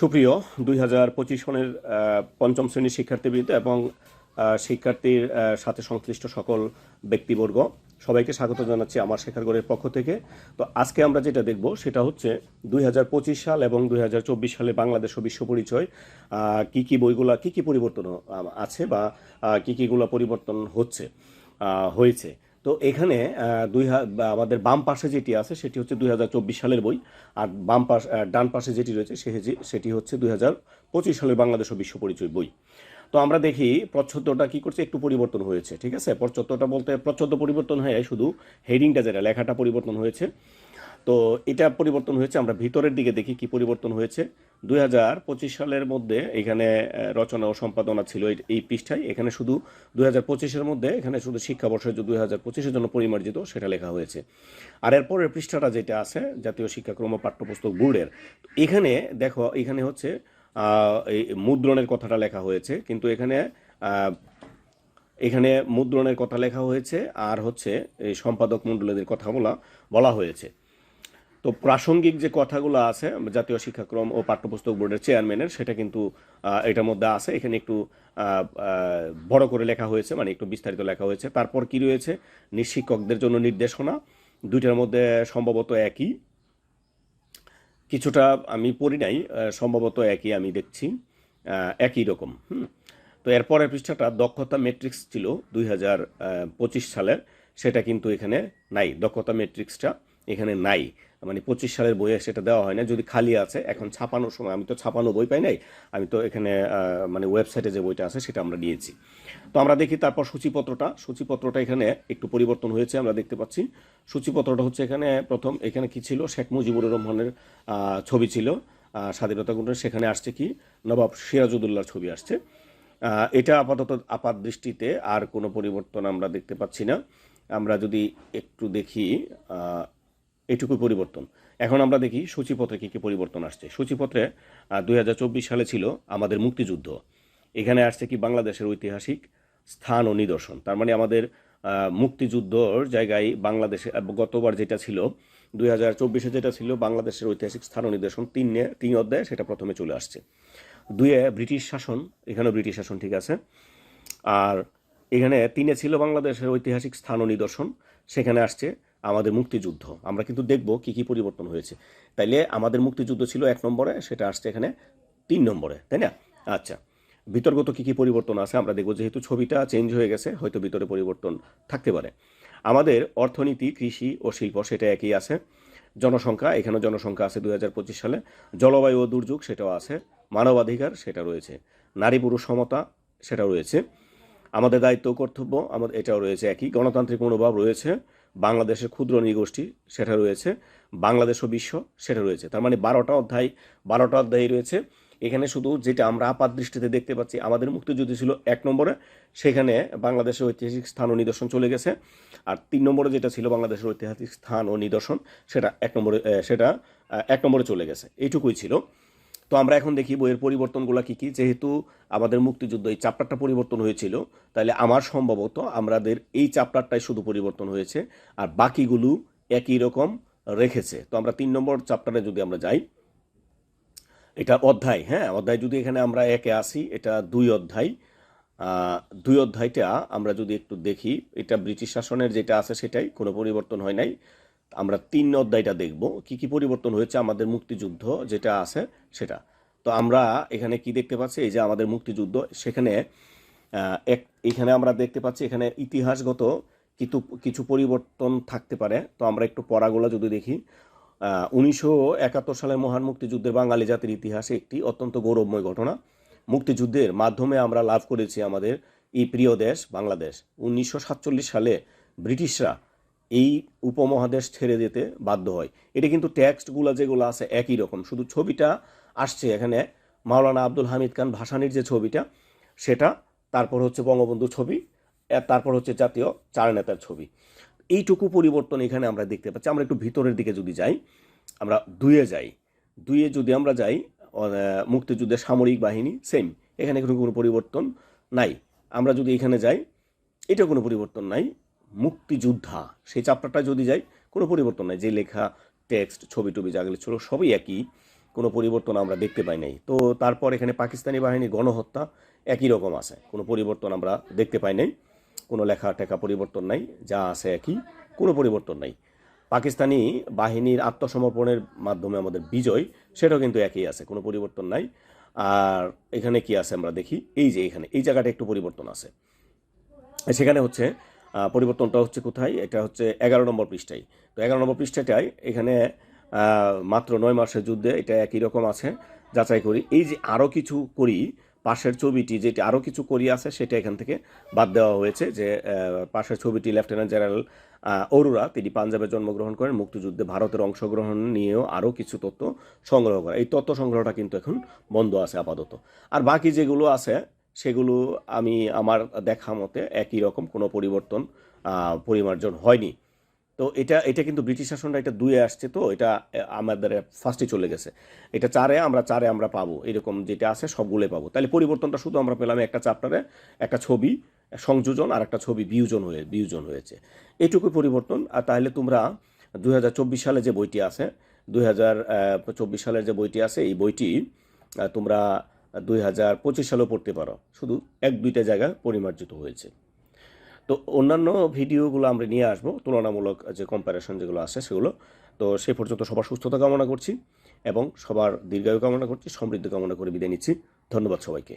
সুপ্রিয়, দুই হাজার পঁচিশ সনের পঞ্চম শ্রেণির শিক্ষার্থীবৃন্দ এবং শিক্ষার্থীর সাথে সংশ্লিষ্ট সকল ব্যক্তিবর্গ, সবাইকে স্বাগত জানাচ্ছি আমার শেখারগড়ের পক্ষ থেকে। তো আজকে আমরা যেটা দেখব সেটা হচ্ছে দুই হাজার পঁচিশ সাল এবং দুই হাজার চব্বিশ সালে বাংলাদেশ ও বিশ্ব পরিচয় কি কি বইগুলা, কি কি পরিবর্তন আছে বা কি কিগুলা পরিবর্তন হচ্ছে হয়েছে। তো এখানে দুই আমাদের বাম পাশে যেটি আছে সেটি হচ্ছে দুই হাজার চব্বিশ সালের বই। আর বাম পাশ ডান পাশে যেটি রয়েছে সেটি হচ্ছে দুই হাজার পঁচিশ সালের বাংলাদেশ ও বিশ্ব পরিচয় বই। তো আমরা দেখি প্রচ্ছদটা কি করছে, একটু পরিবর্তন হয়েছে, ঠিক আছে? প্রচ্ছদটা বলতে, প্রচ্ছদ পরিবর্তন হয়ে শুধু হেডিংটা যেটা, লেখাটা পরিবর্তন হয়েছে। তো এটা পরিবর্তন হয়েছে, আমরা ভিতরের দিকে দেখি কি পরিবর্তন হয়েছে। দুই হাজার পঁচিশ সালের মধ্যে এখানে রচনা ও সম্পাদনা ছিল এই- পৃষ্ঠায়। এখানে শুধু দুই হাজার মধ্যে, এখানে শুধু শিক্ষাবর্ষের যে দুই হাজার পঁচিশের জন্য পরিমার্জিত সেটা লেখা হয়েছে। আর এরপরের পৃষ্ঠাটা যেটা আছে, জাতীয় শিক্ষাক্রম পাঠ্যপুস্তক বোর্ডের, এখানে দেখো, এখানে হচ্ছে মুদ্রণের কথাটা লেখা হয়েছে। কিন্তু এখানে এখানে মুদ্রণের কথা লেখা হয়েছে, আর হচ্ছে এই সম্পাদক মণ্ডলীদের কথা বলা বলা হয়েছে। তো প্রাসঙ্গিক যে কথাগুলো আছে, জাতীয় শিক্ষাক্রম ও পাঠ্যপুস্তক বোর্ডের চেয়ারম্যানের, সেটা কিন্তু এটার মধ্যে আছে। এখানে একটু বড় করে লেখা হয়েছে মানে একটু বিস্তারিত লেখা হয়েছে। তারপর কি রয়েছে? নিঃশিক্ষকদের জন্য নির্দেশনা, দুইটার মধ্যে সম্ভবত একই। কিছুটা আমি পড়ি নাই সম্ভবত একই আমি দেখছি একই রকম, হুম। তো এরপরের পৃষ্ঠাটা দক্ষতা মেট্রিক্স ছিল দুই হাজার পঁচিশ সালের, সেটা কিন্তু এখানে নাই। দক্ষতা ম্যাট্রিক্সটা এখানে নাই। মানে পঁচিশ সালের বইয়ে সেটা দেওয়া হয় না, যদি খালি আছে, এখন ছাপানোর সময় আমি তো ছাপানো বই পাই নাই, আমি তো এখানে মানে ওয়েবসাইটে যে বইটা আছে সেটা আমরা নিয়েছি। তো আমরা দেখি তারপর সূচিপত্রটা সূচিপত্রটা এখানে একটু পরিবর্তন হয়েছে, আমরা দেখতে পাচ্ছি। সূচিপত্রটা হচ্ছে এখানে প্রথম, এখানে কি ছিল? শেখ মুজিবুর রহমানের ছবি ছিল। স্বাধীনতা ঘটনা সেখানে আসছে কি? নবাব সিরাজউদ্দৌলার ছবি আসছে। এটা আপাতত আপাত দৃষ্টিতে আর কোনো পরিবর্তন আমরা দেখতে পাচ্ছি না। আমরা যদি একটু দেখি আহ, এটুকুই পরিবর্তন। এখন আমরা দেখি সূচিপত্রে কী কী পরিবর্তন আসছে। সূচিপত্রে দুই হাজার চব্বিশ সালে ছিল আমাদের মুক্তিযুদ্ধ। এখানে আসছে কি বাংলাদেশের ঐতিহাসিক স্থান ও নিদর্শন। তার মানে আমাদের মুক্তিযুদ্ধর জায়গায় বাংলাদেশে গতবার যেটা ছিল দুই হাজার চব্বিশে যেটা ছিল বাংলাদেশের ঐতিহাসিক স্থান ও নিদর্শন তিনে তিন অধ্যায় সেটা প্রথমে চলে আসছে। দুয়ে ব্রিটিশ শাসন এখানেও ব্রিটিশ শাসন ঠিক আছে। আর এখানে তিনে ছিল বাংলাদেশের ঐতিহাসিক স্থান ও নিদর্শন সেখানে আসছে আমাদের মুক্তিযুদ্ধ। আমরা কিন্তু দেখব কি কি পরিবর্তন হয়েছে। তাইলে আমাদের মুক্তিযুদ্ধ ছিল এক নম্বরে, সেটা আসছে এখানে তিন নম্বরে, তাই না? আচ্ছা বিতর্গত কি কি পরিবর্তন আছে? আমরা দেখব যেহেতু ছবিটা চেঞ্জ হয়ে গেছে, হয়তো ভিতরে পরিবর্তন থাকতে পারে। আমাদের অর্থনীতি, কৃষি ও শিল্প, সেটা একই আছে। জনসংখ্যা এখানে জনসংখ্যা আছে দুই হাজার পঁচিশ সালে। জলবায়ু ও দুর্যোগ, সেটাও আছে। মানবাধিকার, সেটা রয়েছে। নারী পুরুষ সমতা সেটা রয়েছে। আমাদের দায়িত্ব কর্তব্য, আমাদের, এটাও রয়েছে একই। গণতান্ত্রিক মনোভাব রয়েছে। বাংলাদেশের ক্ষুদ্র নৃগোষ্ঠী সেটা রয়েছে, বাংলাদেশ ও বিশ্ব সেটা রয়েছে। তার মানে বারোটা অধ্যায় বারোটা অধ্যায় রয়েছে। এখানে শুধু যেটা আমরা আপাত দৃষ্টিতে দেখতে পাচ্ছি, আমাদের মুক্তিযুদ্ধ ছিল এক নম্বরে, সেখানে বাংলাদেশের ঐতিহাসিক স্থান ও নিদর্শন চলে গেছে। আর তিন নম্বরে যেটা ছিল বাংলাদেশের ঐতিহাসিক স্থান ও নিদর্শন, সেটা এক নম্বরে সেটা এক নম্বরে চলে গেছে। এইটুকুই ছিল। তো আমরা এখন দেখি বইয়ের পরিবর্তনগুলো কী কী। যেহেতু আমাদের মুক্তিযুদ্ধ এই চ্যাপ্টারটা পরিবর্তন হয়েছিল তাহলে আমার সম্ভবত আমাদের এই চ্যাপ্টারটাই শুধু পরিবর্তন হয়েছে আর বাকিগুলো একই রকম রেখেছে। তো আমরা তিন নম্বর চাপ্টারে যদি আমরা যাই, এটা অধ্যায় হ্যাঁ? অধ্যায় যদি এখানে আমরা একে আসি, এটা দুই অধ্যায়। দুই অধ্যায়টা আমরা যদি একটু দেখি, এটা ব্রিটিশ শাসনের যেটা আছে সেটাই, কোনো পরিবর্তন হয় নাই। আমরা তিন অধ্যায়টা দেখব, কি কি পরিবর্তন হয়েছে আমাদের মুক্তিযুদ্ধ যেটা আছে সেটা। তো আমরা এখানে কি দেখতে পাচ্ছি? এই যে আমাদের মুক্তিযুদ্ধ, সেখানে এক, এখানে আমরা দেখতে পাচ্ছি এখানে ইতিহাসগত কিছু কিছু পরিবর্তন থাকতে পারে। তো আমরা একটু পড়াগুলো যদি দেখি উনিশশো একাত্তর সালের মহান মুক্তিযুদ্ধের বাঙালি জাতির ইতিহাসে একটি অত্যন্ত গৌরবময় ঘটনা। মুক্তিযুদ্ধের মাধ্যমে আমরা লাভ করেছি আমাদের এই প্রিয় দেশ, বাংলাদেশ। উনিশশো সাতচল্লিশ সালে ব্রিটিশরা এই উপমহাদেশ ছেড়ে যেতে বাধ্য হয়। এটা কিন্তু টেক্সটগুলো যেগুলো আছে একই রকম। শুধু ছবিটা আসছে এখানে মাওলানা আব্দুল হামিদ খান ভাসানির যে ছবিটা, সেটা তারপর হচ্ছে বঙ্গবন্ধুর ছবি তারপর হচ্ছে জাতীয় চার নেতার ছবি। এইটুকু পরিবর্তন এখানে আমরা দেখতে পাচ্ছি। আমরা একটু ভিতরের দিকে যদি যাই, আমরা দুয়ে যাই। দুইয়ে যদি আমরা যাই মুক্তিযুদ্ধের সামরিক বাহিনী সেম এখানে কোনো কোনো পরিবর্তন নাই। আমরা যদি এখানে যাই, এটা কোনো পরিবর্তন নাই। মুক্তিযোদ্ধা, সেই চ্যাপ্টারটা যদি যাই, কোনো পরিবর্তন নাই। যে লেখা টেক্সট ছবি টবি যেগুলো ছিল সবই একই, কোনো পরিবর্তন আমরা দেখতে পাই নাই। তো তারপর এখানে পাকিস্তানি বাহিনীর গণহত্যা একই রকম আছে, কোনো পরিবর্তন আমরা দেখতে পাই নাই, কোনো লেখা টেখা পরিবর্তন নাই, যা আছে একই, কোনো পরিবর্তন নাই। পাকিস্তানি বাহিনীর আত্মসমর্পণের মাধ্যমে আমাদের বিজয়, সেটাও কিন্তু একই আছে, কোনো পরিবর্তন নাই। আর এখানে কি আছে আমরা দেখি, এই যে এখানে, এই জায়গাটা একটু পরিবর্তন আছে। সেখানে হচ্ছে পরিবর্তনটা হচ্ছে কোথায়? এটা হচ্ছে এগারো নম্বর পৃষ্ঠায়। তো এগারো নম্বর পৃষ্ঠাটায় এখানে মাত্র নয় মাসের যুদ্ধে এটা একই রকম আছে, যাচাই করি। এই যে আরও কিছু করি, পাশের ছবিটি যেটি আরও কিছু করি আছে, সেটা এখান থেকে বাদ দেওয়া হয়েছে যে পাশের ছবিটি লেফটেন্যান্ট জেনারেল অরোরা, তিনি পাঞ্জাবে জন্মগ্রহণ করেন, মুক্তিযুদ্ধে ভারতের অংশগ্রহণ নিয়েও আরও কিছু তথ্য সংগ্রহ করে। এই তথ্য সংগ্রহটা কিন্তু এখন বন্ধ আছে আপাতত। আর বাকি যেগুলো আছে সেগুলো আমি আমার দেখা মতে একই রকম কোনো পরিবর্তন পরিমার্জন হয়নি। তো এটা এটা কিন্তু ব্রিটিশ শাসনটা এটা দুয়ে আসছে তো, এটা আমাদের ফার্স্টে চলে গেছে। এটা চারে আমরা চারে আমরা পাবো, এরকম যেটা আছে সবগুলোই পাবো। তাহলে পরিবর্তনটা শুধু আমরা পেলাম একটা চ্যাপ্টারে, একটা ছবি, সংযোজন আর একটা ছবি বিয়োজন হয়ে, বিয়োজন হয়েছে। এইটুকু পরিবর্তন, আর তাহলে তোমরা দুই হাজার চব্বিশ সালে যে বইটি আছে চব্বিশ সালের যে বইটি আছে, এই বইটি তোমরা দুই হাজার পঁচিশ সালেও পড়তে পারো। শুধু এক দুইটা জায়গা পরিমার্জিত হয়েছে। তো অন্যান্য ভিডিওগুলো আমরা নিয়ে আসব, তুলনামূলক যে কম্প্যারিশন যেগুলো আছে সেগুলো। তো সে পর্যন্ত সবার সুস্থতা কামনা করছি এবং সবার দীর্ঘায়ু কামনা করছি, সমৃদ্ধি কামনা করে বিদায় নিচ্ছি। ধন্যবাদ সবাইকে।